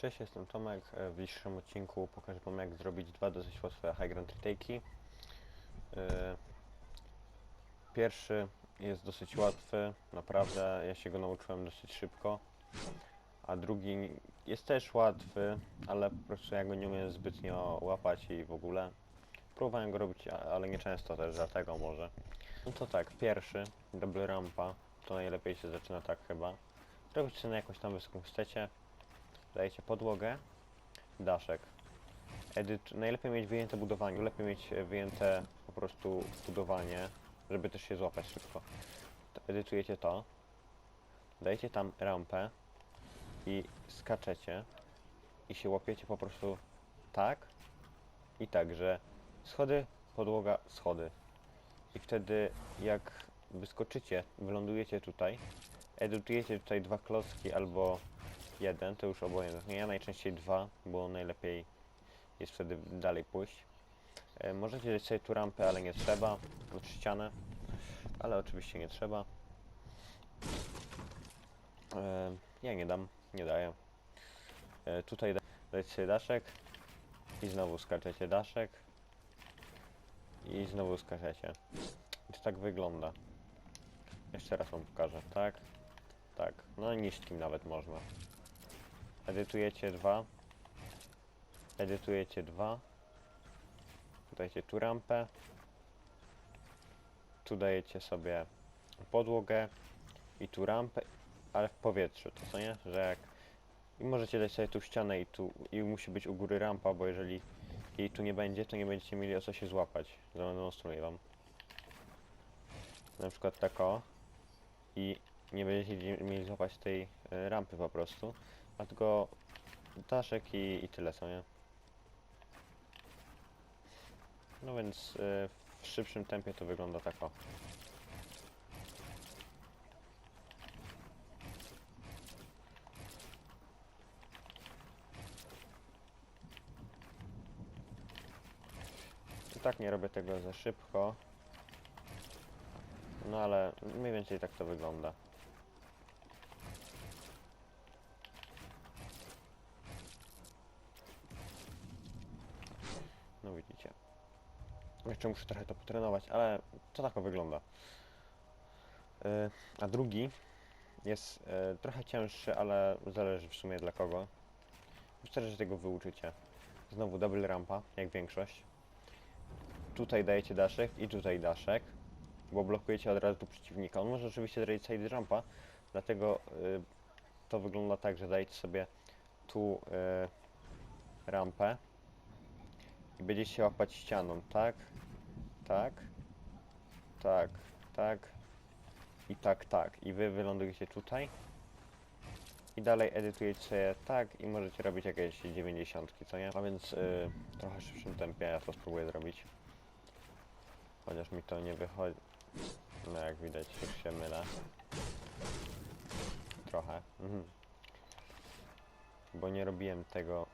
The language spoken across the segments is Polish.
Cześć, jestem Tomek. E, W dzisiejszym odcinku pokażę Wam jak zrobić dwa dosyć łatwe high ground retake'i. E, Pierwszy jest dosyć łatwy, naprawdę, ja się go nauczyłem dosyć szybko. A drugi jest też łatwy, ale po prostu ja go nie umiem zbytnio łapać i w ogóle. Próbowałem go robić, ale nie często też, dlatego może. No to tak, pierwszy, double rampa, to najlepiej się zaczyna tak chyba. Robić sobie na jakąś tam wysoką chcecie. Dajecie podłogę, daszek. Edyt, najlepiej mieć wyjęte budowanie, lepiej mieć e, wyjęte po prostu budowanie, żeby też się złapać szybko. Edytujecie to, dajecie tam rampę i skaczecie i się łapiecie po prostu tak i tak, że schody, podłoga, schody. I wtedy jak wyskoczycie, wylądujecie tutaj, edytujecie tutaj dwa klocki albo jeden, to już obojętnie. Ja najczęściej dwa, bo najlepiej jest wtedy dalej pójść. E, możecie dać sobie tu rampę, ale nie trzeba. Lub ścianę, ale oczywiście nie trzeba. E, ja nie dam, nie daję. E, tutaj da sobie daszek i znowu skaczecie daszek i znowu skaczecie. I to tak wygląda. Jeszcze raz wam pokażę, tak? Tak, no niskim nawet można. Edytujecie dwa. Edytujecie dwa. Dajcie tu rampę. Tu dajecie sobie podłogę i tu rampę, ale w powietrzu, to co nie? Że jak... I możecie dać sobie tu ścianę i tu i musi być u góry rampa, bo jeżeli jej tu nie będzie, to nie będziecie mieli o co się złapać. Zademonstruję wam. Na przykład tak o. I nie będziecie mieli złapać tej e, rampy po prostu, a tylko daszek i, i tyle co nie. No więc e, w szybszym tempie to wygląda tak o. Tak nie robię tego za szybko. No ale mniej więcej tak to wygląda. No widzicie. Jeszcze muszę trochę to potrenować, ale to tak wygląda. Yy, a drugi jest yy, trochę cięższy, ale zależy w sumie dla kogo. Wystarczy, że tego wyuczycie. Znowu double rampa, jak większość. Tutaj dajecie daszek i tutaj daszek, bo blokujecie od razu przeciwnika. On może oczywiście zrobić side rampa, dlatego yy, to wygląda tak, że dajecie sobie tu rampę i będziecie się łapać ścianą, tak, tak, tak, tak i tak, tak. I wy wylądujecie tutaj i dalej edytujecie tak i możecie robić jakieś 90, co nie? A więc yy, trochę szybszym tempie ja to spróbuję zrobić. Chociaż mi to nie wychodzi. No jak widać już się mylę. Trochę. Mhm. Bo nie robiłem tego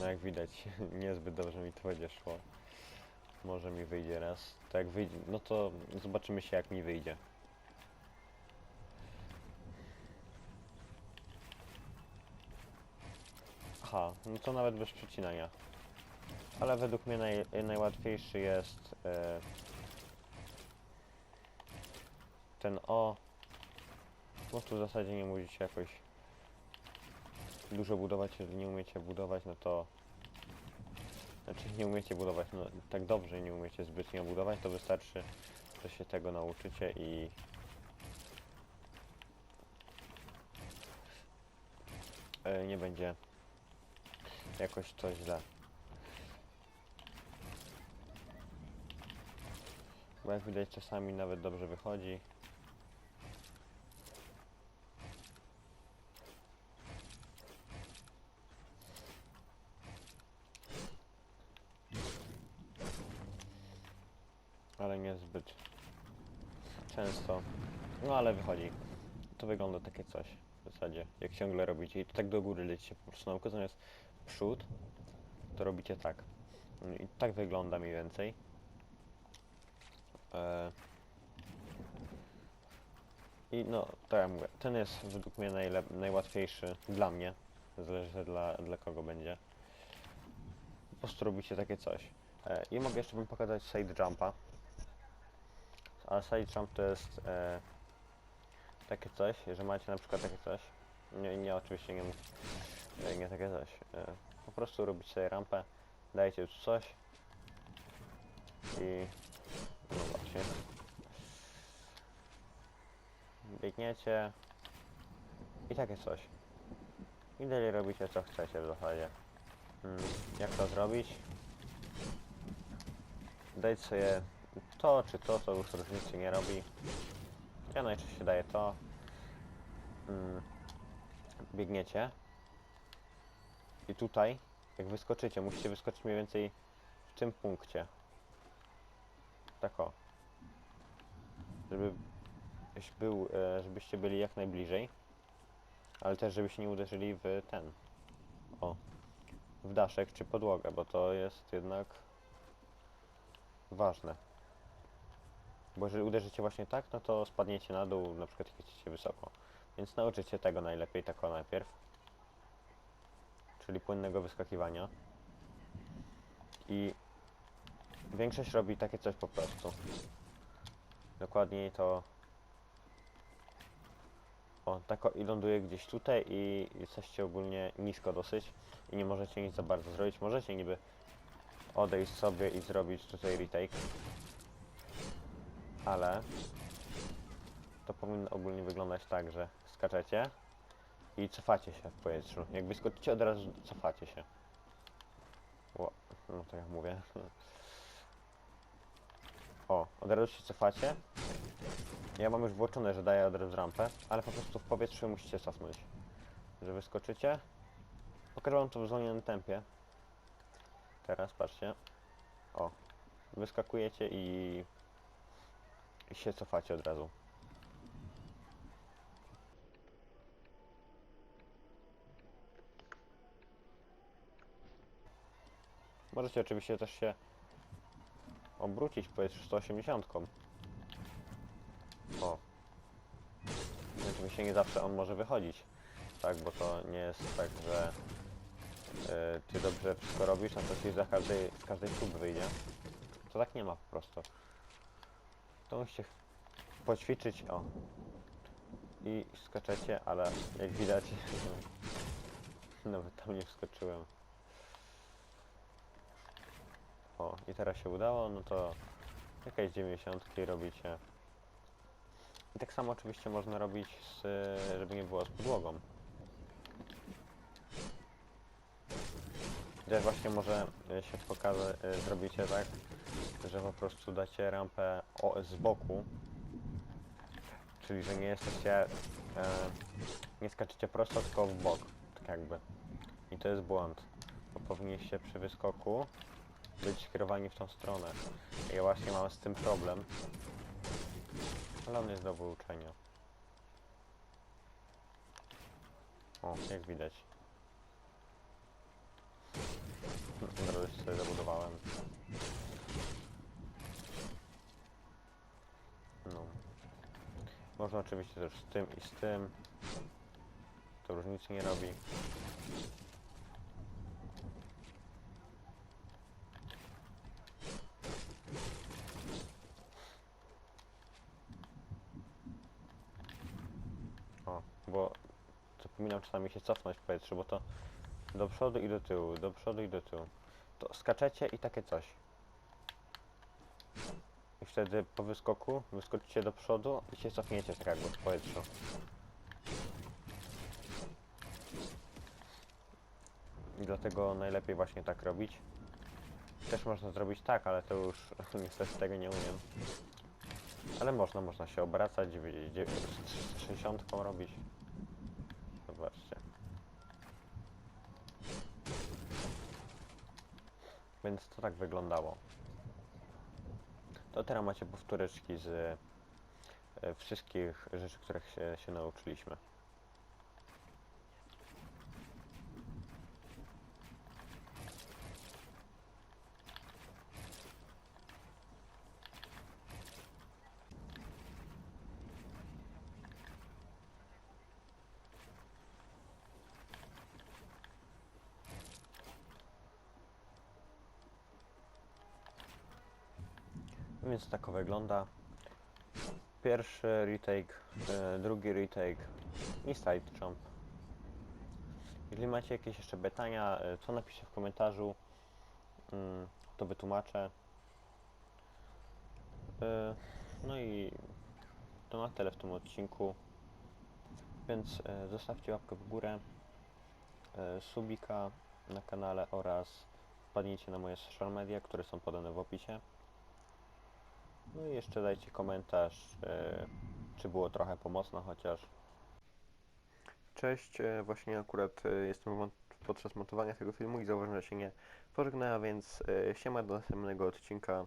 no jak widać, niezbyt dobrze mi to będzie szło. Może mi wyjdzie raz. Tak wyjdzie, no to zobaczymy się jak mi wyjdzie. Aha, no to nawet bez przecinania. Ale według mnie naj, najłatwiejszy jest e, ten O. Bo tu w zasadzie nie musicie jakoś dużo budować, jeżeli nie umiecie budować, no to... Znaczy nie umiecie budować, no tak dobrze nie umiecie zbytnio budować, to wystarczy, że się tego nauczycie i... e, Nie będzie jakoś to źle. Bo jak widać czasami nawet dobrze wychodzi. Niezbyt często. No ale wychodzi. To wygląda takie coś w zasadzie, jak ciągle robicie i to tak do góry lecicie po prostu naukę, zamiast przód, to robicie tak. I tak wygląda mniej więcej. E... I no, tak jak mówię, ten jest według mnie najłatwiejszy dla mnie. Zależy dla, dla kogo będzie. Po prostu robicie takie coś. E, I mogę jeszcze wam pokazać side jumpa. A side jump to jest e, takie coś, że macie na przykład takie coś. Nie, nie oczywiście nie, nie takie coś. E, po prostu robicie sobie rampę, dajecie tu coś i no właśnie. Biegniecie i takie coś. I dalej robicie co chcecie w zasadzie. Mm, jak to zrobić? Dać sobie to czy to, to już różnicy nie robi. Ja najczęściej daję to. Mm, biegniecie. I tutaj, jak wyskoczycie, musicie wyskoczyć mniej więcej w tym punkcie. Tak o. Żeby był, e, żebyście byli jak najbliżej. Ale też żebyście nie uderzyli w ten. O. W daszek czy podłogę, bo to jest jednak ważne. Bo jeżeli uderzycie właśnie tak, no to spadniecie na dół, na przykład jesteście wysoko. Więc nauczycie tego najlepiej tak o najpierw. Czyli płynnego wyskakiwania. I większość robi takie coś po prostu. Dokładniej to o, tak o, i ląduje gdzieś tutaj i jesteście ogólnie nisko dosyć i nie możecie nic za bardzo zrobić. Możecie niby odejść sobie i zrobić tutaj retake, ale to powinno ogólnie wyglądać tak, że skaczecie i cofacie się w powietrzu. Jak wyskoczycie od razu cofacie się. Ło, no tak jak mówię. O, od razu się cofacie ja mam już włączone, że daję od razu rampę, ale po prostu w powietrzu musicie cofnąć. Że wyskoczycie. Pokażę wam to w zwolnionym tempie. Teraz patrzcie. O. Wyskakujecie i... i się cofacie od razu. Możecie oczywiście też się obrócić w powietrzu 180. O. Oczywiście nie zawsze on może wychodzić. Tak, bo to nie jest tak, że y, ty dobrze wszystko robisz, a to ci za każdej, z każdej próby wyjdzie. To tak nie ma po prostu. To musicie poćwiczyć, o. I skaczecie, ale jak widać, nawet tam nie wskoczyłem. O, i teraz się udało, no to jakieś 90 robicie. I tak samo oczywiście można robić, z, żeby nie było z podłogą. Też właśnie może się pokaże, zrobicie tak, że po prostu dacie rampę o, z boku. Czyli, że nie jesteście, e, nie skaczecie prosto, tylko w bok, tak jakby. I to jest błąd, bo powinniście przy wyskoku być skierowani w tą stronę. Ja właśnie mam z tym problem, ale on jest do wyuczenia. O, jak widać. Teraz sobie zabudowałem. No. Można oczywiście też z tym i z tym. To różnicy nie robi. O, bo zapominam czasami się cofnąć w powietrzu, bo to do przodu i do tyłu, do przodu i do tyłu. To skaczecie i takie coś. Wtedy po wyskoku wyskoczycie do przodu i się cofniecie tak jakby w powietrzu. I dlatego najlepiej właśnie tak robić. Też można zrobić tak, ale to już niestety tego nie umiem. Ale można, można się obracać, z 60 robić. Zobaczcie. Więc to tak wyglądało. To teraz macie powtóreczki z e, wszystkich rzeczy, których się, się nauczyliśmy. Więc tak wygląda. Pierwszy retake, e, drugi retake i side jump. Jeżeli macie jakieś jeszcze pytania, e, to napiszcie w komentarzu. Mm, to wytłumaczę. E, No i to na tyle w tym odcinku. Więc zostawcie łapkę w górę, subika na kanale oraz wpadnijcie na moje social media, które są podane w opisie. No i jeszcze dajcie komentarz, e, czy było trochę pomocno chociaż. Cześć, e, właśnie akurat e, jestem podczas montowania tego filmu i zauważyłem, że się nie pożegnałem, więc siema do następnego odcinka.